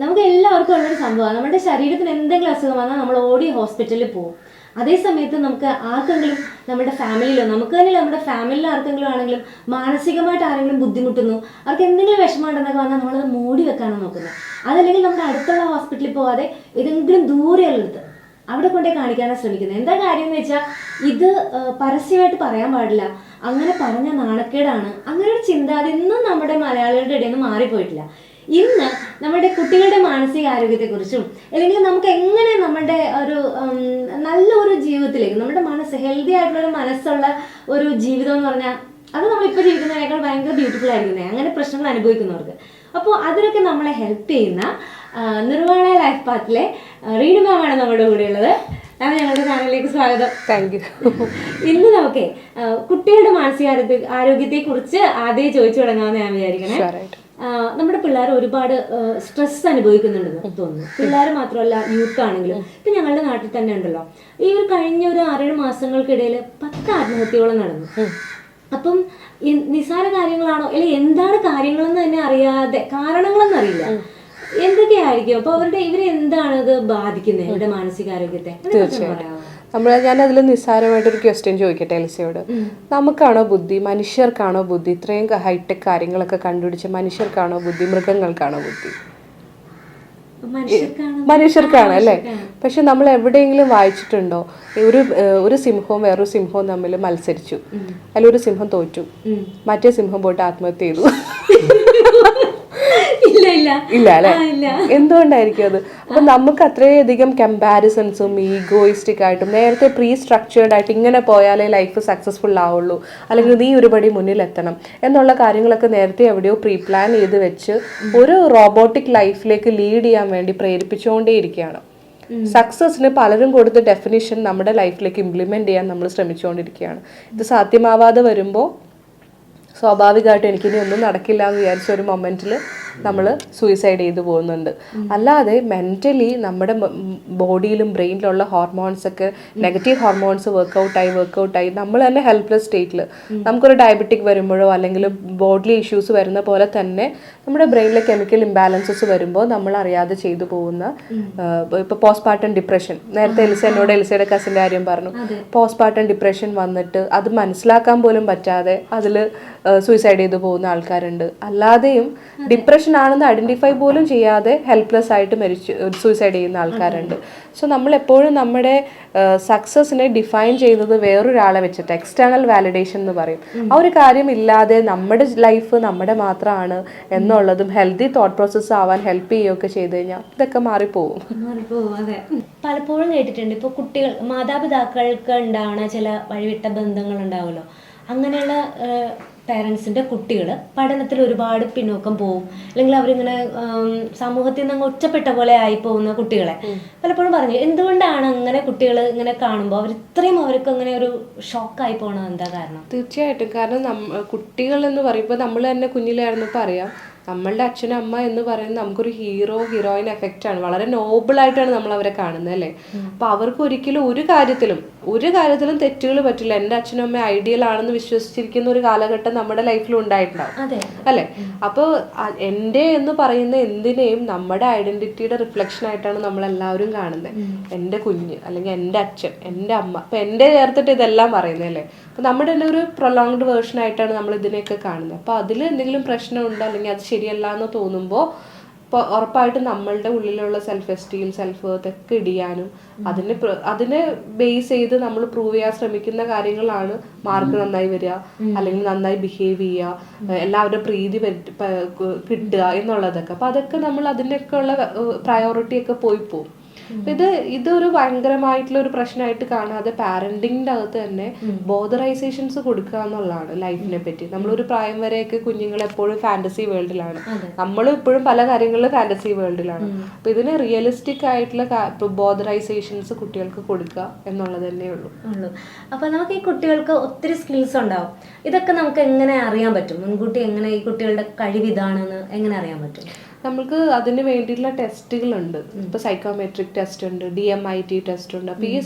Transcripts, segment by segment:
നമുക്ക് എല്ലാവർക്കും ഉള്ളൊരു സംഭവമാണ്. നമ്മുടെ ശരീരത്തിന് എന്തെങ്കിലും അസുഖം വന്നാൽ നമ്മൾ ഓടി ഹോസ്പിറ്റലിൽ പോകും. അതേ സമയത്ത് നമുക്ക് ആർക്കെങ്കിലും നമ്മുടെ ഫാമിലിയിലോ നമുക്ക് തന്നെ നമ്മുടെ ഫാമിലിയിൽ ആർക്കെങ്കിലും ആണെങ്കിലും മാനസികമായിട്ട് ആരെങ്കിലും ബുദ്ധിമുട്ടുന്നു അവർക്ക് എന്തെങ്കിലും വിഷമം ഉണ്ടെന്നൊക്കെ വന്നാൽ നമ്മളത് മൂടി വെക്കാനാണ് നോക്കുന്നത്. അതല്ലെങ്കിൽ നമ്മുടെ അടുത്തുള്ള ഹോസ്പിറ്റലിൽ പോവാതെ ഏതെങ്കിലും ദൂരെയുള്ളത് അവിടെ കൊണ്ടേ കാണിക്കാനാണ് ശ്രമിക്കുന്നത്. എന്താ കാര്യം എന്ന് വെച്ചാൽ ഇത് പരസ്യമായിട്ട് പറയാൻ പാടില്ല. അങ്ങനെ പറഞ്ഞ നാണക്കേടാണ്. അങ്ങനെ ഒരു ചിന്താഗതി ഇന്നും നമ്മുടെ മലയാളികളുടെ ഇടയിൽ നിന്ന് മാറിപ്പോയിട്ടില്ല. ഇന്ന് നമ്മുടെ കുട്ടികളുടെ മാനസിക ആരോഗ്യത്തെക്കുറിച്ചും അല്ലെങ്കിൽ നമുക്ക് എങ്ങനെ നമ്മുടെ ഒരു നല്ലൊരു നല്ല ഒരു ജീവിതത്തിലേക്ക് നമ്മുടെ മനസ്സ് ഹെൽത്തി ആയിട്ടുള്ള ഒരു മനസ്സുള്ള ഒരു ജീവിതം എന്ന് പറഞ്ഞാൽ അത് നമ്മളിപ്പോൾ ജീവിക്കുന്നതിനേക്കാൾ ഭയങ്കര ബ്യൂട്ടിഫുൾ ആയിരിക്കുന്നത് അങ്ങനെ പ്രശ്നങ്ങൾ അനുഭവിക്കുന്നവർക്ക്. അപ്പോൾ അതിനൊക്കെ നമ്മളെ ഹെൽപ്പ് ചെയ്യുന്ന നിർവാണ നിർവാണ ലൈഫ് പാത്തിലെ റീനു മാമാണ് നമ്മുടെ കൂടെയുള്ളത്. മാം ഞങ്ങളുടെ ചാനലിലേക്ക് സ്വാഗതം. താങ്ക് യു ഇന്ന് നമുക്ക് കുട്ടികളുടെ മാനസിക ആരോഗ്യത്തെ കുറിച്ച് ആദ്യം ചോദിച്ചു തുടങ്ങാമെന്ന് ഞാൻ വിചാരിക്കണേ. നമ്മുടെ പിള്ളേർ ഒരുപാട് സ്ട്രെസ് അനുഭവിക്കുന്നുണ്ടെന്ന് തോന്നുന്നു. പിള്ളേർ മാത്രമല്ല യൂത്ത് ആണെങ്കിലും. ഇപ്പൊ ഞങ്ങളുടെ നാട്ടിൽ തന്നെ ഉണ്ടല്ലോ. ഈ ഒരു കഴിഞ്ഞ ഒരു ആറേഴ് മാസങ്ങൾക്കിടയിൽ പത്ത് ആത്മഹത്യകളും നടന്നു. അപ്പം ഈ നിസ്സാര കാര്യങ്ങളാണോ? അല്ലെങ്കിൽ എന്താണ് കാര്യങ്ങളെന്ന് തന്നെ അറിയാതെ കാരണങ്ങളൊന്നും അറിയില്ല. എന്തൊക്കെയായിരിക്കും? അപ്പൊ അവരുടെ ഇവരെ എന്താണ് ഇത് ബാധിക്കുന്നത് ഇവരുടെ മാനസികാരോഗ്യത്തെ? തീർച്ചയായിട്ടും നമ്മൾ ഞാൻ അതിൽ നിസ്സാരമായിട്ടൊരു ക്വസ്റ്റ്യൻ ചോദിക്കട്ടെ എൽസിയോട്. നമുക്കാണോ ബുദ്ധി? മനുഷ്യർക്കാണോ ബുദ്ധി? ഇത്രയും ഹൈടെക് കാര്യങ്ങളൊക്കെ കണ്ടുപിടിച്ച മനുഷ്യർക്കാണോ ബുദ്ധി? മൃഗങ്ങൾക്കാണോ ബുദ്ധി? മനുഷ്യർക്കാണ് മനുഷ്യർക്കാണ് അല്ലേ? പക്ഷെ നമ്മൾ എവിടെയെങ്കിലും വായിച്ചിട്ടുണ്ടോ? ഒരു ഒരു സിംഹവും വേറൊരു സിംഹവും തമ്മിൽ മത്സരിച്ചു. അതിലൊരു സിംഹം തോറ്റു. മറ്റേ സിംഹം പോയിട്ട് ആത്മഹത്യ ചെയ്തു. ഇല്ല അല്ലെ? എന്തുകൊണ്ടായിരിക്കും അത്? അപ്പൊ നമുക്ക് അത്രയധികം കമ്പാരിസൺസും ഈഗോയിസ്റ്റിക് ആയിട്ടും നേരത്തെ പ്രീ സ്ട്രക്ചേർഡ് ആയിട്ട് ഇങ്ങനെ പോയാലേ ലൈഫ് സക്സസ്ഫുൾ ആവുള്ളൂ. അല്ലെങ്കിൽ നീ ഒരുപടി മുന്നിൽ എത്തണം എന്നുള്ള കാര്യങ്ങളൊക്കെ നേരത്തെ എവിടെയോ പ്രീ പ്ലാൻ ചെയ്ത് വെച്ച് ഒരു റോബോട്ടിക് ലൈഫിലേക്ക് ലീഡ് ചെയ്യാൻ വേണ്ടി പ്രേരിപ്പിച്ചുകൊണ്ടേ ഇരിക്കുകയാണ് സക്സസിന് പലരും കൊടുത്ത ഡെഫിനിഷൻ നമ്മുടെ ലൈഫിലേക്ക് ഇംപ്ലിമെന്റ് ചെയ്യാൻ നമ്മൾ ശ്രമിച്ചുകൊണ്ടിരിക്കുകയാണ്. ഇത് സാധ്യമാവാതെ വരുമ്പോൾ സ്വാഭാവികമായിട്ടും എനിക്കിനി ഒന്നും നടക്കില്ല എന്ന് വിചാരിച്ച ഒരു മൊമെന്റിൽ നമ്മൾ സൂയിസൈഡ് ചെയ്തു പോകുന്നുണ്ട്. അല്ലാതെ മെന്റലി നമ്മുടെ ബോഡിയിലും ബ്രെയിനിലുള്ള ഹോർമോൺസ് ഒക്കെ നെഗറ്റീവ് ഹോർമോൺസ് വർക്കൗട്ടായി വർക്കൗട്ടായി നമ്മൾ തന്നെ ഹെൽപ്ലെസ് സ്റ്റേറ്റിൽ നമുക്കൊരു ഡയബറ്റിക് വരുമ്പോഴോ അല്ലെങ്കിൽ ബോഡിലി ഇഷ്യൂസ് വരുന്ന പോലെ തന്നെ നമ്മുടെ ബ്രെയിനിലെ കെമിക്കൽ ഇംബാലൻസസ് വരുമ്പോൾ നമ്മൾ അറിയാതെ ചെയ്തു പോകുന്ന ഇപ്പോൾ പോസ്റ്റ്പാർട്ടം ഡിപ്രഷൻ നേരത്തെ എലിസ എന്നോട് എലിസയുടെ കസിന്റെ കാര്യം പറഞ്ഞു. പോസ്റ്റ്പാർട്ടം ഡിപ്രഷൻ വന്നിട്ട് അത് മനസ്സിലാക്കാൻ പോലും പറ്റാതെ അതിൽ സൂയിസൈഡ് ചെയ്തു പോകുന്ന ആൾക്കാരുണ്ട്. അല്ലാതെയും ഡിപ്രഷൻ ആണെന്ന് ഐഡന്റിഫൈ പോലും ചെയ്യാതെ ഹെൽപ്ലെസ് ആയിട്ട് മരിച്ചു സൂയിസൈഡ് ചെയ്യുന്ന ആൾക്കാരുണ്ട്. സോ നമ്മൾ എപ്പോഴും നമ്മുടെ സക്സസിനെ ഡിഫൈൻ ചെയ്യുന്നത് വേറൊരാളെ വെച്ചിട്ട് എക്സ്റ്റേണൽ വാലിഡേഷൻ എന്ന് പറയും. ആ ഒരു കാര്യം ഇല്ലാതെ നമ്മുടെ ലൈഫ് നമ്മുടെ മാത്രമാണ് എന്നുള്ളതും ഹെൽത്തി തോട്ട് പ്രോസസ് ആവാൻ ഹെൽപ്പ് ചെയ്യുകയൊക്കെ ചെയ്ത് കഴിഞ്ഞാൽ ഇതൊക്കെ മാറിപ്പോവും. പലപ്പോഴും കേട്ടിട്ടുണ്ട്. ഇപ്പോൾ കുട്ടികൾ മാതാപിതാക്കൾക്ക് ഉണ്ടാവണ ചില വഴിവിട്ട ബന്ധങ്ങൾ ഉണ്ടാവുമല്ലോ. അങ്ങനെയുള്ള പേരൻസിന്റെ കുട്ടികൾ പഠനത്തിൽ ഒരുപാട് പിന്നോക്കം പോവും. അല്ലെങ്കിൽ അവരിങ്ങനെ സമൂഹത്തിൽ നിന്ന് അങ്ങ് ഒറ്റപ്പെട്ട പോലെ ആയി പോകുന്ന കുട്ടികളെ പലപ്പോഴും പറഞ്ഞു എന്തുകൊണ്ടാണ് അങ്ങനെ കുട്ടികൾ ഇങ്ങനെ കാണുമ്പോൾ അവർ ഇത്രയും അവർക്ക് അങ്ങനെ ഒരു ഷോക്കായി പോകണത് എന്താ കാരണം? തീർച്ചയായിട്ടും. കാരണം കുട്ടികൾ എന്ന് പറയുമ്പോൾ നമ്മൾ തന്നെ കുഞ്ഞിലായിരുന്നപ്പോൾ അറിയാം. നമ്മളുടെ അച്ഛനും അമ്മ എന്ന് പറയുന്നത് നമുക്കൊരു ഹീറോ ഹീറോയിൻ എഫക്റ്റ് ആണ്. വളരെ നോബിൾ ആയിട്ടാണ് നമ്മൾ അവരെ കാണുന്നത് അല്ലേ? അപ്പൊ അവർക്ക് ഒരിക്കലും ഒരു കാര്യത്തിലും ഒരു കാര്യത്തിലും തെറ്റുകൾ പറ്റില്ല. എന്റെ അച്ഛനും അമ്മ ഐഡിയൽ ആണെന്ന് വിശ്വസിച്ചിരിക്കുന്ന ഒരു കാലഘട്ടം നമ്മുടെ ലൈഫിൽ ഉണ്ടായിട്ടുണ്ടാവും. അല്ലേ? അപ്പോൾ എന്റെ എന്ന് പറയുന്ന എന്തിനേയും നമ്മുടെ ഐഡന്റിറ്റിയുടെ റിഫ്ലക്ഷൻ ആയിട്ടാണ് നമ്മൾ എല്ലാവരും കാണുന്നത്. എന്റെ കുഞ്ഞ് അല്ലെങ്കിൽ എന്റെ അച്ഛൻ എന്റെ അമ്മ. അപ്പൊ എന്റെ ചേർത്തിട്ട് ഇതെല്ലാം പറയുന്നത് അല്ലേ അപ്പൊ നമ്മുടെ തന്നെ ഒരു പ്രൊലോങ്ഡ് വേർഷൻ ആയിട്ടാണ് നമ്മൾ ഇതിനെയൊക്കെ കാണുന്നത്. അപ്പോൾ അതിൽ എന്തെങ്കിലും പ്രശ്നമുണ്ടോ അല്ലെങ്കിൽ അത് ശരിയല്ല എന്ന് തോന്നുമ്പോൾ ഇപ്പോൾ ഉറപ്പായിട്ടും നമ്മളുടെ ഉള്ളിലുള്ള സെൽഫ് എസ്റ്റീം സെൽഫ് വർത്ത് ഒക്കെ ഇടിയാനും അതിനെ അതിനെ ബേസ് ചെയ്ത് നമ്മൾ പ്രൂവ് ചെയ്യാൻ ശ്രമിക്കുന്ന കാര്യങ്ങളാണ് മാർക്ക് നന്നായി വരിക അല്ലെങ്കിൽ നന്നായി ബിഹേവ് ചെയ്യുക എല്ലാവരുടെ പ്രീതി കിട്ടുക എന്നുള്ളതൊക്കെ. അപ്പൊ അതൊക്കെ നമ്മൾ അതിനൊക്കെ ഉള്ള പ്രയോറിറ്റി ഒക്കെ പോയി പോകും ഇത് ഇതൊരു ഭയങ്കരമായിട്ടുള്ള ഒരു പ്രശ്നമായിട്ട് കാണാതെ പാരന്റിങ്ങിന്റെ അകത്ത് തന്നെ ബോധറൈസേഷൻസ് കൊടുക്കുക എന്നുള്ളതാണ് ലൈഫിനെ പറ്റി. നമ്മളൊരു പ്രായം വരെയൊക്കെ കുഞ്ഞുങ്ങൾ എപ്പോഴും ഫാന്റസി വേൾഡിലാണ് നമ്മൾ ഇപ്പോഴും പല കാര്യങ്ങളിലും ഫാന്റസി വേൾഡിലാണ് അപ്പൊ ഇതിന് റിയലിസ്റ്റിക് ആയിട്ടുള്ള ബോധറൈസേഷൻസ് കുട്ടികൾക്ക് കൊടുക്കുക എന്നുള്ളത് തന്നെ ഉള്ളൂ. ഉള്ളൂ. അപ്പൊ നമുക്ക് ഈ കുട്ടികൾക്ക് ഒത്തിരി സ്കിൽസ് ഉണ്ടാവും. ഇതൊക്കെ നമുക്ക് എങ്ങനെ അറിയാൻ പറ്റും? മുൻകൂട്ടി എങ്ങനെ ഈ കുട്ടികളുടെ കഴിവ് ഇതാണെന്ന് എങ്ങനെ അറിയാൻ പറ്റും? നമുക്ക് അതിന് വേണ്ടിയിട്ടുള്ള ടെസ്റ്റുകളുണ്ട്. ഇപ്പൊ സൈക്കോമെട്രിക് ടെസ്റ്റ് ഉണ്ട് D M I T test ഉണ്ട്. അപ്പൊ ഈ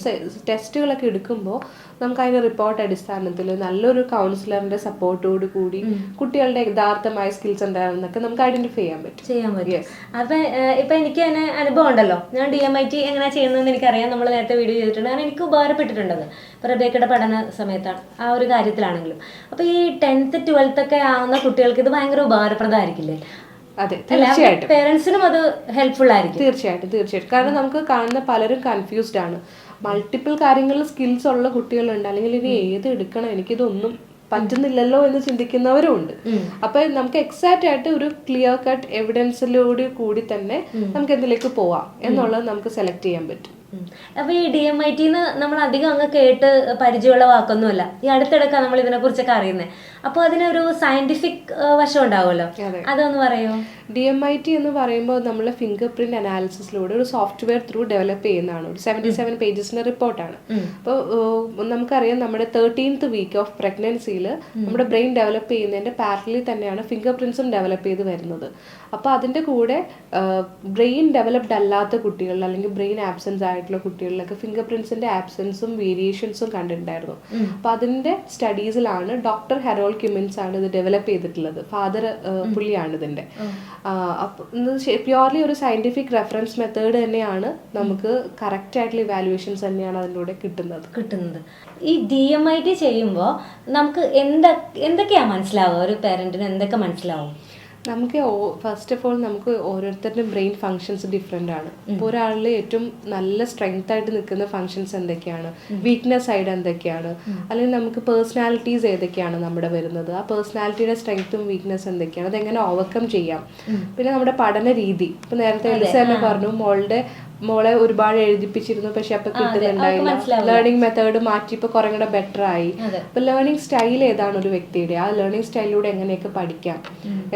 ടെസ്റ്റുകളൊക്കെ എടുക്കുമ്പോൾ നമുക്ക് അതിന്റെ റിപ്പോർട്ട് അടിസ്ഥാനത്തിൽ നല്ലൊരു കൗൺസിലറിന്റെ സപ്പോർട്ടോട് കൂടി കുട്ടികളുടെ യഥാർത്ഥമായ സ്കിൽസ് എന്താണെന്നൊക്കെ നമുക്ക് ഐഡന്റിഫൈ ചെയ്യാൻ പറ്റും. ചെയ്യാൻ പറ്റും. അപ്പൊ ഇപ്പൊ എനിക്ക് തന്നെ അനുഭവം ഉണ്ടല്ലോ. ഞാൻ ഡി എം ഐ ടി എങ്ങനെ ചെയ്യുന്നതെന്ന് എനിക്കറിയാം. നമ്മൾ നേരത്തെ വീഡിയോ ചെയ്തിട്ടുണ്ട്. കാരണം എനിക്ക് ഉപകാരപ്പെട്ടിട്ടുണ്ടത് ഇപ്പൊ റബേക്കയുടെ പഠന സമയത്താണ് ആ ഒരു കാര്യത്തിലാണെങ്കിലും. അപ്പൊ ഈ ടെൻത്ത് ട്വൽത്ത് ഒക്കെ ആവുന്ന കുട്ടികൾക്ക് ഇത് ഭയങ്കര ഉപകാരപ്രദമായിരിക്കില്ലേ? അതെ തീർച്ചയായിട്ടും. പേരൻസിനും അത് ഹെൽപ്ഫുൾ ആയിരിക്കും. തീർച്ചയായിട്ടും തീർച്ചയായിട്ടും. കാരണം നമുക്ക് കാണുന്ന പലരും കൺഫ്യൂസ്ഡ് ആണ്. മൾട്ടിപ്പിൾ കാര്യങ്ങളിൽ സ്കിൽസ് ഉള്ള കുട്ടികളുണ്ട്. അല്ലെങ്കിൽ ഇനി ഏത് എടുക്കണം? എനിക്കിതൊന്നും പറ്റുന്നില്ലല്ലോ എന്ന് ചിന്തിക്കുന്നവരും ഉണ്ട്. അപ്പൊ നമുക്ക് എക്സാക്റ്റ് ആയിട്ട് ഒരു ക്ലിയർ കട്ട് എവിഡൻസിലൂടെ കൂടി തന്നെ നമുക്ക് എന്തിലേക്ക് പോവാം എന്നുള്ളത് നമുക്ക് സെലക്ട് ചെയ്യാൻ പറ്റും. അപ്പൊ ഈ ഡി എം ഐ ടി നമ്മൾ അധികം അങ്ങ് കേട്ട് പരിചയമുള്ള വാക്കൊന്നുമല്ല. ഈ അടുത്തിടക്കാണ് നമ്മൾ ഇതിനെ കുറിച്ചൊക്കെ അറിയുന്നത് അപ്പൊ അതിനൊരു സയന്റിഫിക് വശം ഉണ്ടാവുമല്ലോ. അതെ. അതൊന്ന് പറയോ? ഡി എം ഐ ടി എന്ന് പറയുമ്പോൾ നമ്മൾ ഫിംഗർ പ്രിന്റ് അനാലിസിസിലൂടെ ഒരു സോഫ്റ്റ്വെയർ ത്രൂ ഡെവലപ്പ് ചെയ്യുന്നതാണ്. ഒരു സെവന്റി സെവൻ പേജസിന്റെ റിപ്പോർട്ടാണ് അപ്പോൾ നമുക്കറിയാം നമ്മുടെ തേർട്ടീൻത്ത് വീക്ക് ഓഫ് പ്രഗ്നൻസിയിൽ നമ്മുടെ ബ്രെയിൻ ഡെവലപ്പ് ചെയ്യുന്നതിന്റെ പാരലി തന്നെയാണ് ഫിംഗർ പ്രിന്റ്സും ഡെവലപ്പ് ചെയ്ത് വരുന്നത്. അപ്പോൾ അതിന്റെ കൂടെ ബ്രെയിൻ ഡെവലപ്ഡ് അല്ലാത്ത കുട്ടികളിൽ അല്ലെങ്കിൽ ബ്രെയിൻ ആബ്സെൻസ് ആയിട്ടുള്ള കുട്ടികളിലൊക്കെ ഫിംഗർ പ്രിന്റ്സിന്റെ ആബ്സെൻസും വേരിയേഷൻസും കണ്ടിട്ടുണ്ടായിരുന്നു. അപ്പോൾ അതിന്റെ സ്റ്റഡീസിലാണ് ഡോക്ടർ ഹെറോൾ ക്യുമിൻസ് ആണ് ഇത് ഡെവലപ്പ് ചെയ്തിട്ടുള്ളത്. ഫാദർ പുള്ളിയാണ് ഇതിന്റെ. പ്യോർലി ഒരു സയന്റിഫിക് റെഫറൻസ് മെത്തേഡ് തന്നെയാണ് നമുക്ക് കറക്റ്റ് ആയിട്ടുള്ള ഇവാലുവേഷൻസ് തന്നെയാണ് അതിലൂടെ കിട്ടുന്നത്. കിട്ടുന്നത്. ഈ ഡി എം ഐ ടി ചെയ്യുമ്പോൾ നമുക്ക് എന്തൊ എന്തൊക്കെയാ മനസ്സിലാവുക? ഒരു പേരന്റിന് എന്തൊക്കെ മനസ്സിലാവും? നമുക്ക് ഫസ്റ്റ് ഓഫ് ഓൾ നമുക്ക് ഓരോരുത്തരുടെ ബ്രെയിൻ ഫങ്ഷൻസ് ഡിഫറെന്റ് ആണ്. ഇപ്പോൾ ഒരാളിൽ ഏറ്റവും നല്ല സ്ട്രെങ്ത് ആയിട്ട് നിൽക്കുന്ന ഫങ്ഷൻസ് എന്തൊക്കെയാണ്? വീക്ക്നെസ് സൈഡ് എന്തൊക്കെയാണ്? അല്ലെങ്കിൽ നമുക്ക് പേഴ്സണാലിറ്റീസ് ഏതൊക്കെയാണ് നമ്മുടെ വരുന്നത്? ആ പേഴ്സണാലിറ്റിയുടെ സ്ട്രെങ്ത്തും വീക്ക്നെസ് എന്തൊക്കെയാണ്? അതെങ്ങനെ ഓവർകം ചെയ്യാം? പിന്നെ നമ്മുടെ പഠന രീതി. ഇപ്പം നേരത്തെ എലിസ തന്നെ പറഞ്ഞു മോളുടെ മോളെ ഒരുപാട് എഴുതിപ്പിച്ചിരുന്നു പക്ഷെ അപ്പൊ കിട്ടുന്നുണ്ടായില്ല. ലേണിംഗ് മെത്തേഡ് മാറ്റി ഇപ്പൊ കുറെ കൂടെ ബെറ്റർ ആയി. അപ്പൊ ലേണിംഗ് സ്റ്റൈൽ ഏതാണ് ഒരു വ്യക്തിയുടെ? ആ ലേണിംഗ് സ്റ്റൈലിലൂടെ എങ്ങനെയൊക്കെ പഠിക്കാം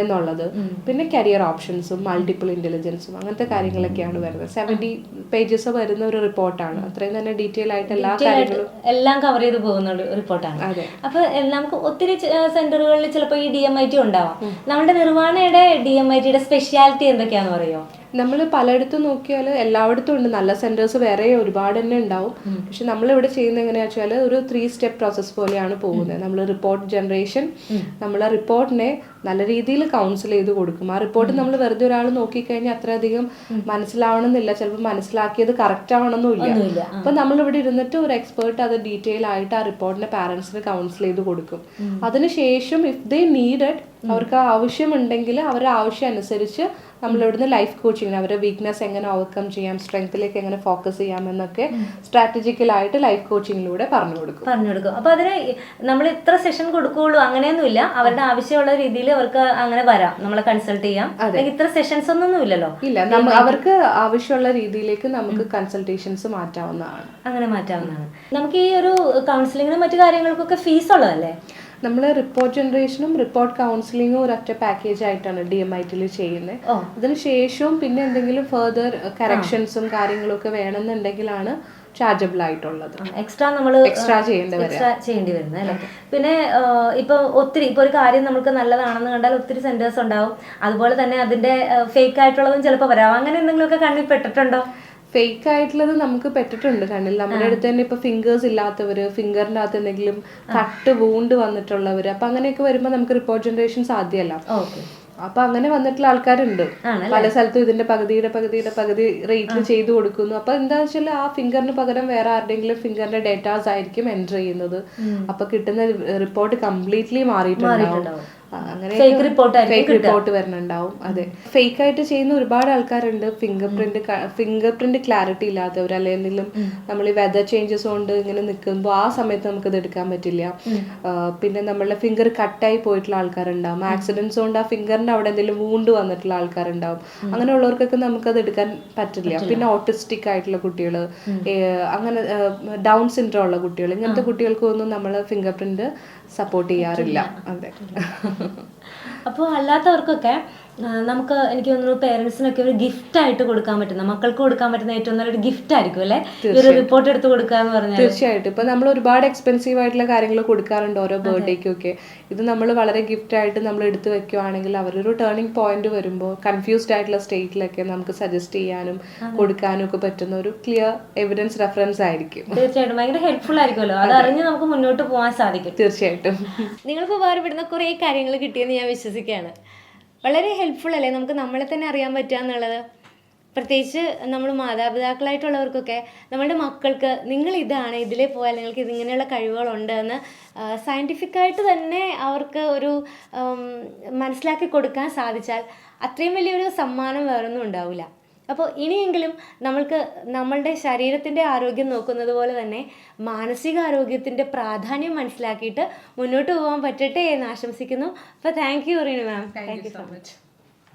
എന്നുള്ളത്. പിന്നെ കരിയർ ഓപ്ഷൻസും മൾട്ടിപ്പിൾ ഇന്റലിജൻസും അങ്ങനത്തെ കാര്യങ്ങളൊക്കെയാണ് വരുന്നത്. സെവന്റി പേജസ് വരുന്ന ഒരു റിപ്പോർട്ടാണ് അത്രയും തന്നെ ഡീറ്റെയിൽ ആയിട്ട് എല്ലാ കാര്യങ്ങളും എല്ലാം കവർ ചെയ്ത് പോകുന്ന ഒരു റിപ്പോർട്ടാണ്. അപ്പൊ നമുക്ക് ഒത്തിരി സെന്ററുകളിൽ ചിലപ്പോൾ ഈ ഡി എം ഐ ടി ഉണ്ടാവാം. നമ്മുടെ നിർവാണയുടെ ഡി എം ഐ ടിയുടെ സ്പെഷ്യാലിറ്റി എന്തൊക്കെയാണെന്ന് പറയോ നമ്മൾ പലയിടത്തും നോക്കിയാൽ എല്ലായിടത്തും ഉണ്ട്. നല്ല സെന്റേഴ്സ് വേറെ ഒരുപാട് തന്നെ ഉണ്ടാവും. പക്ഷെ നമ്മൾ ഇവിടെ ചെയ്യുന്ന എങ്ങനെയാ വെച്ചാൽ ഒരു ത്രീ സ്റ്റെപ്പ് പ്രോസസ്സ് പോലെയാണ് പോകുന്നത്. നമ്മൾ റിപ്പോർട്ട് ജനറേഷൻ നമ്മൾ ആ റിപ്പോർട്ടിനെ നല്ല രീതിയിൽ കൗൺസിൽ ചെയ്ത് കൊടുക്കും. ആ റിപ്പോർട്ട് നമ്മൾ വെറുതെ ഒരാൾ നോക്കിക്കഴിഞ്ഞാൽ അത്രയധികം മനസ്സിലാവണമെന്നില്ല. ചിലപ്പോൾ മനസ്സിലാക്കിയത് കറക്റ്റ് ആവണമെന്നില്ല അപ്പൊ നമ്മൾ ഇവിടെ ഇരുന്നിട്ട് ഒരു എക്സ്പേർട്ട് അത് ഡീറ്റെയിൽ ആയിട്ട് ആ റിപ്പോർട്ടിനെ പാരന്റ്സിന് കൗൺസിൽ ചെയ്ത് കൊടുക്കും. അതിനുശേഷം ഇഫ് ദേ നീഡഡ് അവർക്ക് ആവശ്യമുണ്ടെങ്കിൽ അവരുടെ ആവശ്യം അനുസരിച്ച് നമ്മൾ ഇവിടുന്ന് ലൈഫ് കോച്ചിങ് അവരുടെ വീക്ക്നെസ് എങ്ങനെ ഓവർകം ചെയ്യാം സ്ട്രെങ്ത്തിലേക്ക് എങ്ങനെ ഫോക്കസ് ചെയ്യാം എന്നൊക്കെ സ്ട്രാറ്റജിക്കലായിട്ട് ലൈഫ് കോച്ചിങ്ങിലൂടെ പറഞ്ഞു കൊടുക്കും. പറഞ്ഞു കൊടുക്കും. അപ്പൊ അതിന് നമ്മൾ ഇത്ര സെഷൻ കൊടുക്കുകയുള്ളൂ അങ്ങനെയൊന്നുമില്ല അവരുടെ ആവശ്യമുള്ള രീതിയിൽ അവർക്ക് അങ്ങനെ വരാം. നമ്മളെ കൺസൾട്ട് ചെയ്യാം. ഇത്ര സെഷൻസ് ഒന്നും ഇല്ലല്ലോ. ഇല്ല അവർക്ക് ആവശ്യമുള്ള രീതിയിലേക്ക് നമുക്ക് കൺസൾട്ടേഷൻസ് മാറ്റാവുന്നതാണ്. അങ്ങനെ മാറ്റാവുന്നതാണ്. നമുക്ക് ഈ ഒരു കൗൺസിലിങ്ങിനും മറ്റു കാര്യങ്ങൾക്കൊക്കെ ഫീസ് ഉള്ളതല്ലേ? നമ്മൾ റിപ്പോർട്ട് ജനറേഷനും റിപ്പോർട്ട് കൗൺസിലിങ്ങും ഒരൊറ്റ പാക്കേജ് ആയിട്ടാണ് ഡി എം ഐ ടിയിൽ ചെയ്യുന്നത് അതിനുശേഷവും അതിന് ശേഷവും പിന്നെ എന്തെങ്കിലും ഫെർദർ കറക്ഷൻസും കാര്യങ്ങളും ഒക്കെ വേണമെന്നുണ്ടെങ്കിലാണ് ചാർജബിൾ ആയിട്ടുള്ളത്. എക്സ്ട്രാ നമ്മൾ എക്സ്ട്രാ ചെയ്യേണ്ടി വരിക. എക്സ്ട്രാ ചെയ്യേണ്ടി വരുന്നത് അല്ലേ? പിന്നെ ഇപ്പൊ ഒത്തിരി ഇപ്പൊ ഒരു കാര്യം നമുക്ക് നല്ലതാണെന്ന് കണ്ടാൽ ഒത്തിരി സെന്റേഴ്സ് ഉണ്ടാവും. അതുപോലെ തന്നെ അതിന്റെ ഫേക്ക് ആയിട്ടുള്ളതും ചിലപ്പോൾ വരാം. അങ്ങനെ എന്തെങ്കിലുമൊക്കെ കണ്ണിൽ പെട്ടിട്ടുണ്ടോ? ഫേക്ക് ആയിട്ടുള്ളത് നമുക്ക് പറ്റിട്ടുണ്ട് കണ്ണിൽ നമ്മുടെ അടുത്ത് തന്നെ ഇപ്പൊ ഫിംഗേഴ്സ് ഇല്ലാത്തവര് ഫിംഗറിന്റെ അകത്ത് എന്തെങ്കിലും കട്ട് വൂണ്ട് വന്നിട്ടുള്ളവര് അപ്പൊ അങ്ങനെയൊക്കെ വരുമ്പോൾ നമുക്ക് റിപ്പോർട്ട് ജനറേഷൻ സാധ്യമല്ല. അപ്പൊ അങ്ങനെ വന്നിട്ടുള്ള ആൾക്കാരുണ്ട്. പല സ്ഥലത്തും ഇതിന്റെ പകുതിയുടെ പകുതിയുടെ പകുതി റേറ്റിൽ ചെയ്തു കൊടുക്കുന്നു. അപ്പൊ എന്താ വെച്ചാൽ ആ ഫിംഗറിന് പകരം വേറെ ആരുടെങ്കിലും ഫിംഗറിന്റെ ഡേറ്റാസ് ആയിരിക്കും എന്റർ ചെയ്യുന്നത്. അപ്പൊ കിട്ടുന്ന റിപ്പോർട്ട് കംപ്ലീറ്റ്ലി മാറിയിട്ടുണ്ടാവും. അങ്ങനെ ഫേക്ക് റിപ്പോർട്ട് ഫേക്ക് റിപ്പോർട്ട് വരുന്നുണ്ടാവും. അതെ. ഫേക്ക് ആയിട്ട് ചെയ്യുന്ന ഒരുപാട് ആൾക്കാരുണ്ട്. Finger print finger print clarity ഇല്ലാത്തവർ അല്ലെങ്കിലും നമ്മൾ ഈ വെതർ ചേഞ്ചസ് കൊണ്ട് ഇങ്ങനെ നിൽക്കുമ്പോൾ ആ സമയത്ത് നമുക്ക് ഇത് എടുക്കാൻ പറ്റില്ല. പിന്നെ നമ്മളുടെ ഫിംഗർ കട്ടായി പോയിട്ടുള്ള ആൾക്കാരുണ്ടാവും. ആക്സിഡൻസ് കൊണ്ട് ആ ഫിംഗറിന്റെ അവിടെ എന്തെങ്കിലും വൂണ്ട് വന്നിട്ടുള്ള ആൾക്കാരുണ്ടാവും. അങ്ങനെയുള്ളവർക്കൊക്കെ നമുക്കത് എടുക്കാൻ പറ്റില്ല. പിന്നെ ഓട്ടിസ്റ്റിക് ആയിട്ടുള്ള കുട്ടികൾ അങ്ങനെ ഡൗൺ സിൻഡ്രോം ഉള്ള കുട്ടികൾ ഇങ്ങനത്തെ കുട്ടികൾക്കൊന്നും നമ്മൾ ഫിംഗർ പ്രിന്റ് സപ്പോർട്ട് ചെയ്യാറില്ല. അതെ. അപ്പോൾ അല്ലാത്തവർക്കൊക്കെ നമുക്ക് എനിക്ക് തോന്നുന്നു പേരൻസിനൊക്കെ ഒരു ഗിഫ്റ്റ് ആയിട്ട് കൊടുക്കാൻ പറ്റുന്ന മക്കൾക്ക് കൊടുക്കാൻ പറ്റുന്ന ഏറ്റവും നല്ലൊരു ഗിഫ്റ്റ് ആയിരിക്കും അല്ലെ? ഒരു റിപ്പോർട്ട് എടുത്ത് കൊടുക്കുക എന്ന് പറഞ്ഞാൽ തീർച്ചയായിട്ടും. ഇപ്പൊ നമ്മൾ ഒരുപാട് എക്സ്പെൻസീവ് ആയിട്ടുള്ള കാര്യങ്ങൾ കൊടുക്കാറുണ്ട് ഓരോ ബർത്ത്ഡേക്കും ഒക്കെ. ഇത് നമ്മൾ വളരെ ഗിഫ്റ്റ് ആയിട്ട് നമ്മൾ എടുത്തു വെക്കുവാണെങ്കിൽ അവരൊരു ടേണിംഗ് പോയിന്റ് വരുമ്പോൾ കൺഫ്യൂസ്ഡ് ആയിട്ടുള്ള സ്റ്റേറ്റിലൊക്കെ നമുക്ക് സജസ്റ്റ് ചെയ്യാനും കൊടുക്കാനും ഒക്കെ പറ്റുന്ന ഒരു ക്ലിയർ എവിഡൻസ് റെഫറൻസ് ആയിരിക്കും. തീർച്ചയായിട്ടും. ഭയങ്കര ഹെൽപ്ഫുൾ ആയിരിക്കുമല്ലോ. അത് അറിഞ്ഞ് നമുക്ക് മുന്നോട്ട് പോകാൻ സാധിക്കും. തീർച്ചയായിട്ടും. നിങ്ങൾക്ക് ഉപകാരപ്പെടുന്ന കുറെ കാര്യങ്ങൾ കിട്ടിയെന്ന് ഞാൻ വിശ്വസിക്കുകയാണ്. വളരെ ഹെൽപ്ഫുൾ അല്ലേ? നമുക്ക് നമ്മളെ തന്നെ അറിയാൻ പറ്റുക എന്നുള്ളത്. പ്രത്യേകിച്ച് നമ്മൾ മാതാപിതാക്കളായിട്ടുള്ളവർക്കൊക്കെ നമ്മുടെ മക്കൾക്ക് നിങ്ങൾ ഇതാണ് ഇതിലേ പോയാൽ നിങ്ങൾക്ക് ഇതിങ്ങനെയുള്ള കഴിവുകളുണ്ട് എന്ന് സയന്റിഫിക്കായിട്ട് തന്നെ അവർക്ക് ഒരു മനസ്സിലാക്കി കൊടുക്കാൻ സാധിച്ചാൽ അത്രയും വലിയൊരു സമ്മാനം വേറൊന്നും ഉണ്ടാവില്ല. അപ്പോൾ ഇനിയെങ്കിലും നമ്മൾക്ക് നമ്മളുടെ ശരീരത്തിന്റെ ആരോഗ്യം നോക്കുന്നത് പോലെ തന്നെ മാനസികാരോഗ്യത്തിന്റെ പ്രാധാന്യം മനസ്സിലാക്കിയിട്ട് മുന്നോട്ട് പോകാൻ പറ്റട്ടെ എന്ന് ആശംസിക്കുന്നു. അപ്പോൾ thank you Reenu ma'am thank you so much